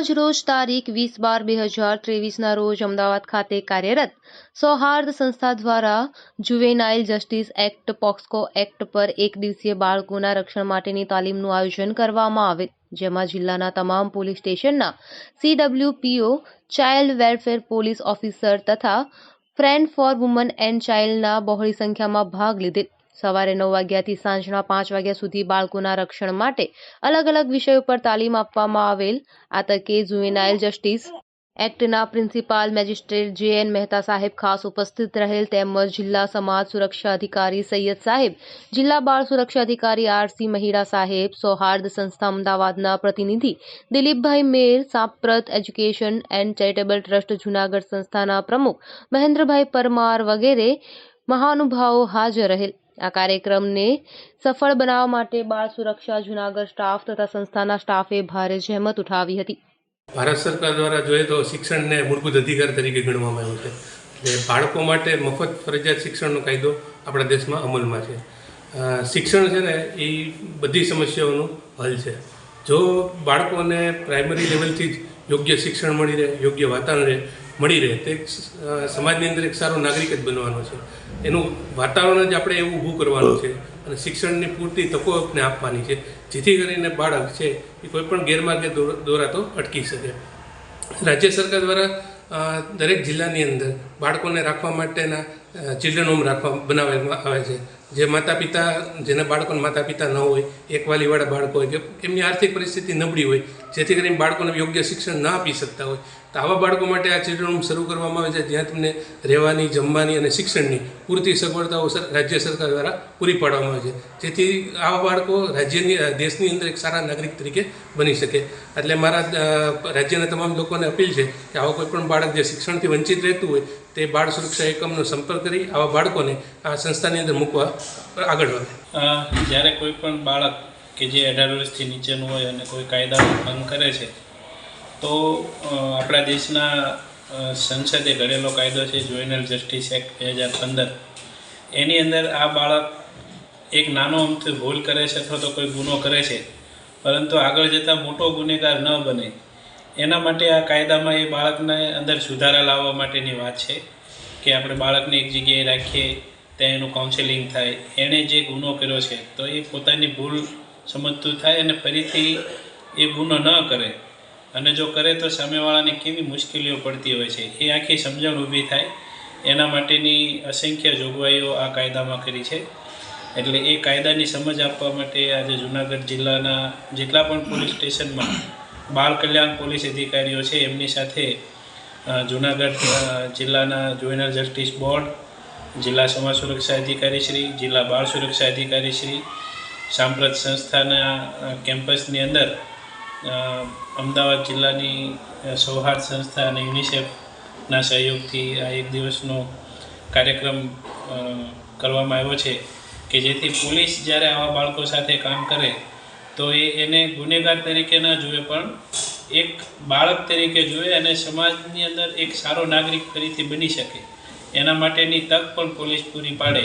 આજ રોજ તારીખ વીસ બાર બે હજાર ત્રેવીસના રોજ અમદાવાદ ખાતે કાર્યરત સૌહાર્દ સંસ્થા દ્વારા juvenile justice act POCSO act પર એક દિવસીય બાળકોના રક્ષણ માટેની તાલીમનું આયોજન કરવામાં આવે, જેમાં જિલ્લાના તમામ પોલીસ સ્ટેશનના CWPO child welfare police officer તથા ફ્રેન્ડ ફોર વુમન એન્ડ ચાઇલ્ડના બહોળી સંખ્યામાં ભાગ લીધેલ સવારે નવ વાગ્યાથી સાંજના પાંચ વાગ્યા સુધી બાળકોના રક્ષણ માટે અલગ અલગ વિષયો પર તાલીમ આપવામાં આવેલ આ તકે juvenile justice એક્ટના principal magistrate J N Mehta સાહેબ ખાસ ઉપસ્થિત રહેલ તેમજ જિલ્લા સમાજ સુરક્ષા અધિકારી સૈયદ સાહેબ, જિલ્લા બાળ સુરક્ષા અધિકારી આરસી મહિડા સાહેબ, સૌહાર્દ સંસ્થા અમદાવાદના પ્રતિનિધિ Dilipbhai Mer, Samprat education and charitable trust Junagadh સંસ્થાના પ્રમુખ મહેન્દ્રભાઈ પરમાર વગેરે મહાનુભાવો હાજર રહેલ. આ કાર્યક્રમને સફળ બનાવવા માટે બાળ સુરક્ષા, જુનાગઢ સ્ટાફ તથા સંસ્થાના સ્ટાફે ભારે જહેમત ઉઠાવી હતી. ભારત સરકાર દ્વારા જોઈએ તો શિક્ષણને મૂળભૂત અધિકાર તરીકે ગણવામાં આવ્યું છે. એટલે બાળકો માટે મફત ફરજિયાત શિક્ષણનો કાયદો આપણા દેશમાં અમલમાં છે. શિક્ષણ છે ને, એ બધી સમસ્યાઓનું હલ છે. જો બાળકોને પ્રાઇમરી લેવલથી જ યોગ્ય શિક્ષણ મળી રહે, યોગ્ય વાતાવરણ રહે મળી રહે. તે એક સમાજની અંદર એક સારો નાગરિક જ બનવાનો છે. એનું વાતાવરણ જ આપણે એવું ઊભું કરવાનું છે અને શિક્ષણની પૂરતી તકો આપણે આપવાની છે. જેથી કરીને બાળક છે એ કોઈ પણ ગેરમાર્ગે દોરાતો અટકી શકે. રાજ્ય સરકાર દ્વારા દરેક જિલ્લાની અંદર બાળકોને રાખવા માટેના ચિલ્ડ્રન હોમ રાખવા, બનાવવામાં આવે છે. જે માતા પિતા જેના બાળકોના માતા પિતા ન હોય એકવાલીવાળા બાળકો હોય કે એમની આર્થિક પરિસ્થિતિ નબળી હોય, જેથી કરીને બાળકોને યોગ્ય શિક્ષણ ના આપી શકતા હોય તો આવા બાળકો માટે આ ચિલ્ડ્રન હોમ શરૂ કરવામાં આવે છે. જ્યાં તમને રહેવાની, જમવાની અને શિક્ષણની પૂરતી સગવડતાઓ રાજ્ય સરકાર દ્વારા પૂરી પાડવામાં આવે છે. જેથી આવા બાળકો રાજ્યની દેશની અંદર એક સારા નાગરિક તરીકે બની શકે. એટલે મારા રાજ્યના તમામ લોકોને અપીલ છે કે આવા કોઈ પણ બાળક જે શિક્ષણથી વંચિત રહેતું હોય, તે બાળ સુરક્ષા એકમનો સંપર્ક કરી આવા બાળકોને આ સંસ્થાની અંદર મૂકવા આગળ વધે. જ્યારે કોઈ પણ બાળક કે જે અઢાર વર્ષથી નીચેનું હોય અને કોઈ કાયદાનો ભંગ કરે છે તો આપણા દેશના સંસદે ઘડેલો કાયદો છે જોઇનલ જસ્ટિસ એક્ટ બે હજાર પંદર. એની અંદર આ બાળક એક નાનો અમથી ભૂલ કરે છે અથવા તો કોઈ ગુનો કરે છે, પરંતુ આગળ જતાં મોટો ગુનેગાર ન બને. એના માટે આ કાયદામાં એ બાળકને અંદર સુધારા લાવવા માટેની વાત છે, કે આપણે બાળકને એક જગ્યાએ રાખીએ, ત્યાં એનું કાઉન્સેલિંગ થાય. એણે જે ગુનો કર્યો છે, તો એ પોતાની ભૂલ સમજતું થાય અને ફરીથી એ ગુનો ન કરે. અને જો કરે તો સામેવાળાને કેવી મુશ્કેલીઓ પડતી હોય છે? એ આખી સમજણ ઊભી થાય. એના માટેની અસંખ્ય જોગવાઈઓ આ કાયદામાં કરી છે. એટલે એ કાયદાની સમજ આપવા માટે આજે જુનાગઢ જિલ્લાના જેટલા પણ પોલીસ સ્ટેશનમાં બાળ કલ્યાણ પોલીસ અધિકારીઓ છે, એમની સાથે જુનાગઢ જિલ્લાના જોઈનલ જસ્ટિસ બોર્ડ, જિલ્લા સમાજ સુરક્ષા અધિકારી શ્રી, જિલ્લા બાળ સુરક્ષા અધિકારી શ્રી, સાંપ્રત સંસ્થાના કેમ્પસની અંદર અમદાવાદ જિલ્લાની સૌહાર્દ સંસ્થા અને યુનિસેફના સહયોગથી આ એક દિવસનો કાર્યક્રમ કરવામાં આવ્યો છે કે જેથી પોલીસ જ્યારે આવા બાળકો સાથે કામ કરે, તો એ એને ગુનેગાર તરીકે ન જુએ, પણ એક બાળક તરીકે જુએ અને સમાજની અંદર એક સારો નાગરિક ફરીથી બની શકે. એના માટેની તક પણ પોલીસ પૂરી પાડે.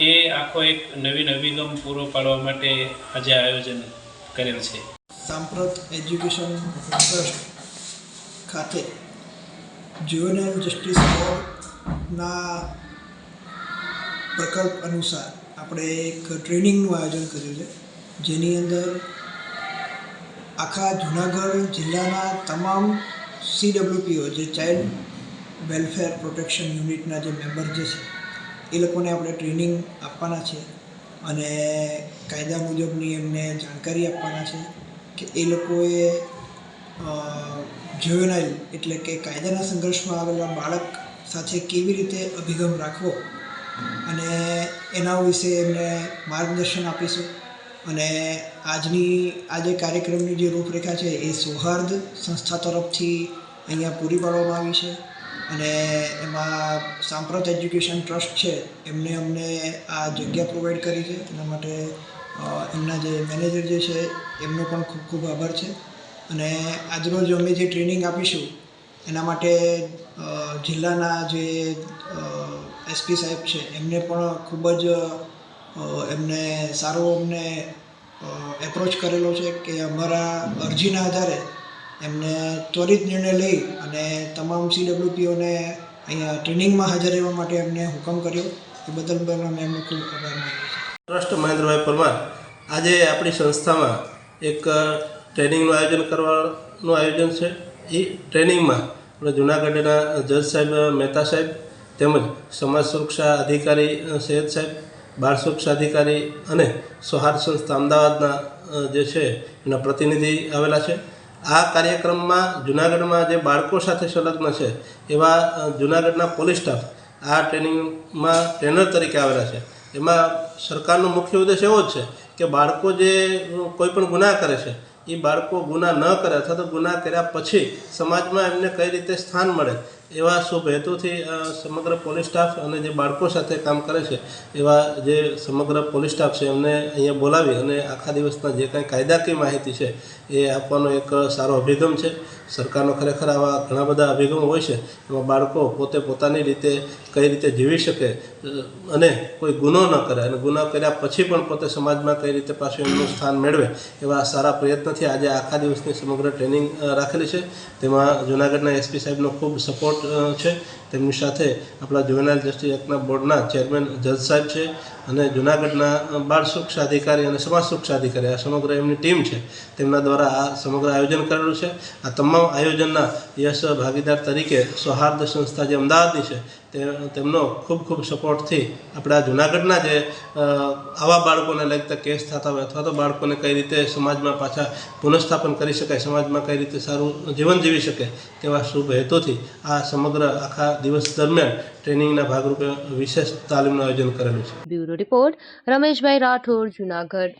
એ આખો એક નવીન અભિગમ પૂરો પાડવા માટે આજે આયોજન કરેલ છે. સાંપ્રત એજ્યુકેશન ટ્રસ્ટ ખાતે જ્યુવેનલ જસ્ટિસ બોર્ડના પ્રકલ્પ અનુસાર આપણે એક ટ્રેનિંગનું આયોજન કર્યું છે, જેની અંદર આખા જુનાગઢ જિલ્લાના તમામ સીડબ્લ્યુપીઓ જે ચાઇલ્ડ વેલફેર પ્રોટેક્શન યુનિટના જે મેમ્બર જે છે, એ લોકોને આપણે ટ્રેનિંગ આપવાના છે અને કાયદા મુજબની એમને જાણકારી આપવાના છે. કે એ લોકોએ જ્યુવેનાઇલ એટલે કે કાયદાના સંઘર્ષમાં આવેલા બાળક સાથે કેવી રીતે અભિગમ રાખવો અને એના વિશે એમને માર્ગદર્શન આપીશું. અને આજની, આજે કાર્યક્રમની જે રૂપરેખા છે એ સૌહાર્દ સંસ્થા તરફથી અહીંયા પૂરી પાડવામાં આવી છે. અને એમાં સાંપ્રત એજ્યુકેશન ટ્રસ્ટ છે એમને અમને આ જગ્યા પ્રોવાઈડ કરી છે. એના માટે એમના જે મેનેજર જે છે, એમનો પણ ખૂબ ખૂબ આભાર છે. અને આજરોજ અમે જે ટ્રેનિંગ આપીશું, એના માટે જિલ્લાના જે એસપી સાહેબ છે, એમને પણ ખૂબ જ એમને સારો અમને એપ્રોચ કરેલો છે કે અમારા અરજીના આધારે એમને ત્વરિત નિર્ણય લઈ અને તમામ સીડબ્લ્યુપીઓને અહીંયા ટ્રેનિંગમાં હાજર રહેવા માટે એમને હુકમ કર્યો. એ બદલ પણ અમે એમનો ખૂબ આભાર છીએ. ટ્રસ્ટ મહેન્દ્રભાઈ પરમાર આજે આપણી સંસ્થામાં એક ટ્રેનિંગનું આયોજન કરવાનું આયોજન છે. એ ટ્રેનિંગમાં આપણે જુનાગઢના જજ સાહેબ મહેતા સાહેબ તેમજ સમાજ સુરક્ષા અધિકારી સૈયદ સાહેબ, બાળ સુરક્ષા અધિકારી અને સૌહાર્દ સંસ્થા અમદાવાદના જે છે એના પ્રતિનિધિ આવેલા છે. આ કાર્યક્રમમાં જુનાગઢમાં જે બાળકો સાથે સંલગ્ન છે એવા જુનાગઢના પોલીસ સ્ટાફ આ ટ્રેનિંગમાં ટ્રેનર તરીકે આવેલા છે. એમાં સરકારનો મુખ્ય ઉદ્દેશ એવો જ છે કે બાળકો જે કોઈ પણ ગુનાહ કરે છે એ બાળકો ગુનાહ ન કરે અથવા તો ગુનાહ કર્યા પછી સમાજમાં એમને કઈ રીતે સ્થાન મળે, એવા શુભ હેતુથી સમગ્ર પોલીસ સ્ટાફ અને જે બાળકો સાથે કામ કરે છે, એવા જે સમગ્ર પોલીસ સ્ટાફ છે, એમને અહીંયા બોલાવી અને આખા દિવસના જે કાંઈ કાયદાકીય માહિતી છે, એ આપવાનો એક સારો અભિગમ છે. સરકારનો ખરેખર આવા ઘણા બધા અભિગમો હોય છે, એમાં બાળકો પોતે પોતાની રીતે કઈ રીતે જીવી શકે, અને કોઈ ગુનો ન કરે, અને ગુનો કર્યા પછી પણ પોતે સમાજમાં કઈ રીતે પાછું એમનું સ્થાન મેળવે, એવા સારા પ્રયત્નથી આજે આખા દિવસની સમગ્ર ટ્રેનિંગ રાખેલી છે. તેમાં જૂનાગઢના એસપી સાહેબનો ખૂબ સપોર્ટ છે. તેમની સાથે આપણા જુવેનાઇલ જસ્ટિસ એક્ટના બોર્ડના ચેરમેન જજ સાહેબ છે. અને જુનાગઢના બાળ સુરક્ષા અધિકારી અને સમાજ સુરક્ષા અધિકારી આ સમગ્ર એમની ટીમ છે. તેમના દ્વારા આ સમગ્ર આયોજન કરેલું છે. આ તમામ આયોજનના યશ ભાગીદાર તરીકે સૌહાર્દ સંસ્થા જે અમદાવાદની છે, તે, તેમનો ખૂબ ખૂબ સપોર્ટથી આપણા જુનાગઢના જે આવા બાળકોને લગતા કેસ થતા હોય અથવા તો બાળકોને કઈ રીતે સમાજમાં પાછા પુનઃસ્થાપન કરી શકાય, સમાજમાં કઈ રીતે સારું જીવન જીવી શકે તેવા શુભ હેતુથી આ સમગ્ર આખા દિવસ દરમિયાન ટ્રેનિંગના ભાગરૂપે વિશેષ તાલીમનું આયોજન કરેલું છે. Bureau report Rameshbhai Rathod Junagadh.